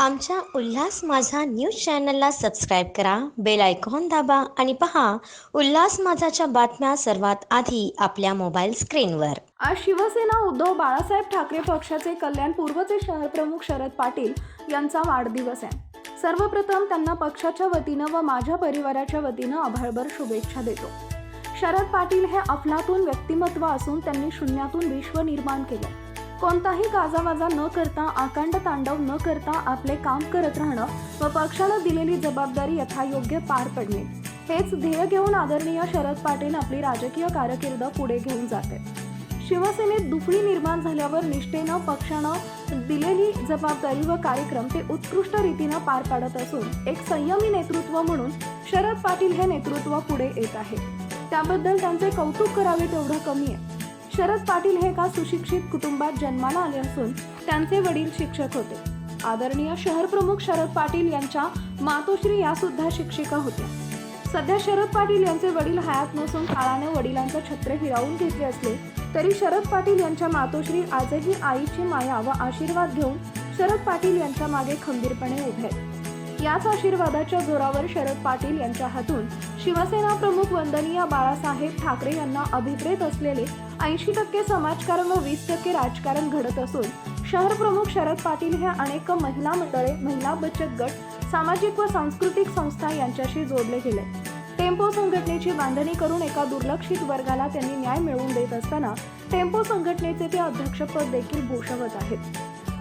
आमच्या उल्हास माझा न्यूज चॅनलला सबस्क्राईब करा बेल आयकॉन दाबा आणि पहा उल्हास माझाच्या बातम्या सर्वात आधी आपल्या मोबाईल स्क्रीनवर. आज शिवसेना उद्धव बाळासाहेब ठाकरे पक्षाचे कल्याण पूर्वचे शहर प्रमुख शरद पाटील यांचा वाढदिवस आहे. सर्वप्रथम त्यांना पक्षाच्या वतीनं व माझ्या परिवाराच्या वतीनं आभाळभर शुभेच्छा देतो. शरद पाटील हे अफलातून व्यक्तिमत्व असून त्यांनी शून्यातून विश्व निर्माण केलं. कोणताही गाजावाजा न करता आकांड तांडव न करता आपले काम करत राहणं व पक्षानं दिलेली जबाबदारी यथायोग्य पार पडणे. हेच ध्येय घेऊन आदरणीय शरद पाटील आपली राजकीय कारकीर्द पुढे घेऊन जाते. शिवसेनेत दुफळी निर्माण झाल्यावर निष्ठेनं पक्षानं दिलेली जबाबदारी व कार्यक्रम ते उत्कृष्ट रीतीनं पार पाडत असून एक संयमी नेतृत्व म्हणून शरद पाटील हे नेतृत्व पुढे येत आहे. त्याबद्दल त्यांचे कौतुक करावे तेवढं कमी आहे. शरद पाटील हे एका सुशिक्षित कुटुंबात जन्माला आले असून त्यांचे वडील शिक्षक होते. आदरणीय शहर प्रमुख शरद पाटील यांच्या मातोश्री या सुद्धा शिक्षिका होत्या. सध्या शरद पाटील यांचे वडील हयात नसून काळाने वडिलांचं छत्र हिरावून घेतले असले तरी शरद पाटील यांच्या मातोश्री आजही आईची माया व आशीर्वाद घेऊन शरद पाटील यांच्या मागे खंबीरपणे उभे आहेत. याच आशीर्वादाच्या जोरावर शरद पाटील यांच्या हातून शिवसेना प्रमुख वंदनीय बाळासाहेब ठाकरे यांना अभिप्रेत असलेले ऐंशी टक्के समाजकारण व वीस टक्के राजकारण घडत असून शहर प्रमुख शरद पाटील हे अनेक महिला मंडळे महिला बचत गट सामाजिक व सांस्कृतिक संस्था यांच्याशी जोडले गेले. टेम्पो संघटनेची बांधणी करून एका दुर्लक्षित वर्गाला त्यांनी न्याय मिळवून देत असताना टेम्पो संघटनेचे ते अध्यक्षपद देखील भूषवत आहेत.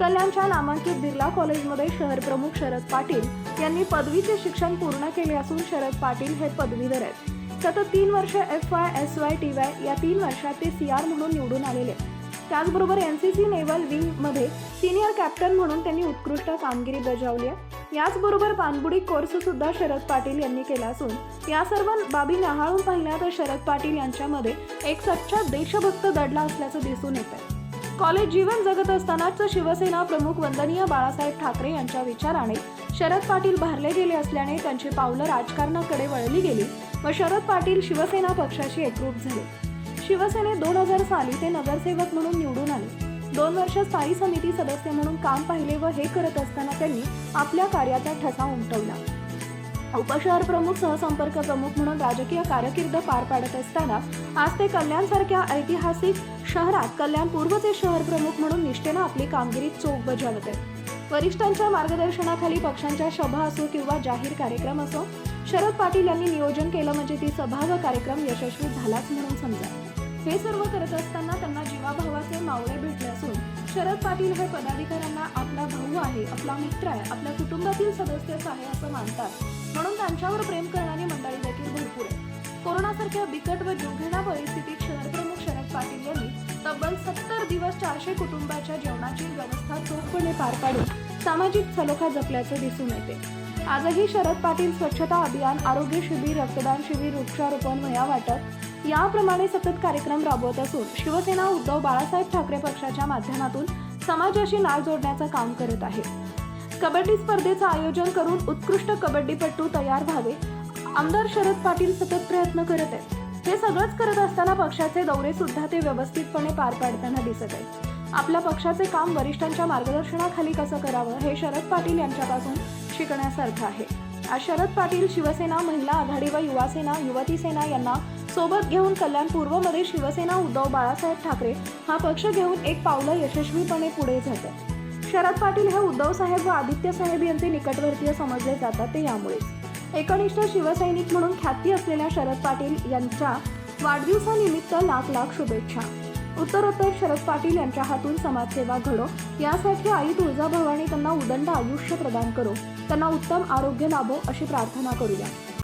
कल्याणच्या नामांकित बिर्ला कॉलेजमध्ये शहर प्रमुख शरद पाटील यांनी पदवीचे शिक्षण पूर्ण केले असून शरद पाटील हे पदवीधर आहेत. सतत तीन वर्ष F Y S Y T Y या तीन वर्षात ते सी आर म्हणून निवडून आलेले त्याचबरोबर एन सी सी नेव्हल विंगमध्ये सिनियर कॅप्टन म्हणून त्यांनी उत्कृष्ट कामगिरी बजावली आहे. याचबरोबर पाणबुडी कोर्ससुद्धा शरद पाटील यांनी केला असून या सर्व बाबी न्याहाळून पाहिल्या तर शरद पाटील यांच्यामध्ये एक सच्चा देशभक्त दडला असल्याचं दिसून येत आहे कॉलेज जीवन जगत असतानाच शिवसेना प्रमुख वंदनीय बाळासाहेब ठाकरे यांच्या विचाराने शरद पाटील भारले गेले असल्याने त्यांची पावलं राजकारणाकडे वळली गेली व शरद पाटील शिवसेना पक्षाशी एकरूप झाले. शिवसेनेत दोन हजार साली ते नगरसेवक म्हणून निवडून आले. दोन वर्ष स्थायी समिती सदस्य म्हणून काम पाहिले व हे करत असताना त्यांनी आपल्या कार्याचा ठसा उमटवला. उपशहर प्रमुख सहसंपर्क प्रमुख म्हणून राजकीय कारकीर्द पार पाडत असताना आज ते कल्याणसारख्या ऐतिहासिक शहरात कल्याण पूर्वचे शहर प्रमुख म्हणून निष्ठेनं आपली कामगिरी चोख बजावत आहेत. वरिष्ठांच्या मार्गदर्शनाखाली पक्षांच्या सभा असो किंवा जाहीर कार्यक्रम असो शरद पाटील यांनी नियोजन केलं म्हणजे ती सभा व कार्यक्रम यशस्वी झालाच म्हणून समजा. हे सर्व करत असताना त्यांना जीवाभावाचे मावळे भेटले असून शरद पाटील हे पदाधिकाऱ्यांना आपला भाऊ आहे आपला मित्र आहे आपल्या कुटुंबातील सदस्यच आहे असं मानतात. त्यांच्यावर प्रेम करणारी मंडळी देखील भरपूर आहे कोरोनासारख्या बिकट व जीवघेण्या परिस्थितीत शहरप्रमुख शरद पाटील यांनी तब्बल सत्तर दिवस चारशे कुटुंबाच्या जेवणाची व्यवस्था चोखपणे पार पाडून सामाजिक सलोखा जपल्याचं दिसून येते. आजही शरद पाटील स्वच्छता अभियान आरोग्य शिबिर रक्तदान शिबिर वृक्षारोपण वया वाटप याप्रमाणे सतत कार्यक्रम राबवत असून शिवसेना उद्धव बाळासाहेब ठाकरे पक्षाच्या माध्यमातून समाजाशी नाळ जोडण्याचं काम करत आहे. कबड्डी स्पर्धेचं आयोजन करून उत्कृष्ट कबड्डीपटू तयार व्हावे. आमदार शरद पाटील सतत प्रयत्न करत आहेत. हे सगळंच करत असताना पक्षाचे दौरे सुद्धा ते व्यवस्थितपणे पार पाडताना दिसत आहेत. आपल्या पक्षाचे काम वरिष्ठांच्या मार्गदर्शनाखाली कसं करावं हे शरद पाटील यांच्यापासून शिकण्यासारखं आहे. आज शरद पाटील शिवसेना महिला आघाडी व युवा सेना युवती सेना यांना सोबत घेऊन कल्याण पूर्वमध्ये शिवसेना उद्धव बाळासाहेब ठाकरे हा पक्ष घेऊन एक पावलं यशस्वीपणे पुढे जात आहे शरद पाटील हे उद्धव साहेब व आदित्य साहेब यांचे निकटवर्तीय समजले जातात ते यामुळेच. एकनिष्ठ शिवसैनिक म्हणून ख्याती असलेल्या शरद पाटील यांच्या वाढदिवसानिमित्त लाख लाख शुभेच्छा. उत्तरोत्तर शरद पाटील यांच्या हातून समाजसेवा घडो. यासाठी आई तुळजाभवानी त्यांना उदंड आयुष्य प्रदान करो. त्यांना उत्तम आरोग्य लाभो अशी प्रार्थना करूया.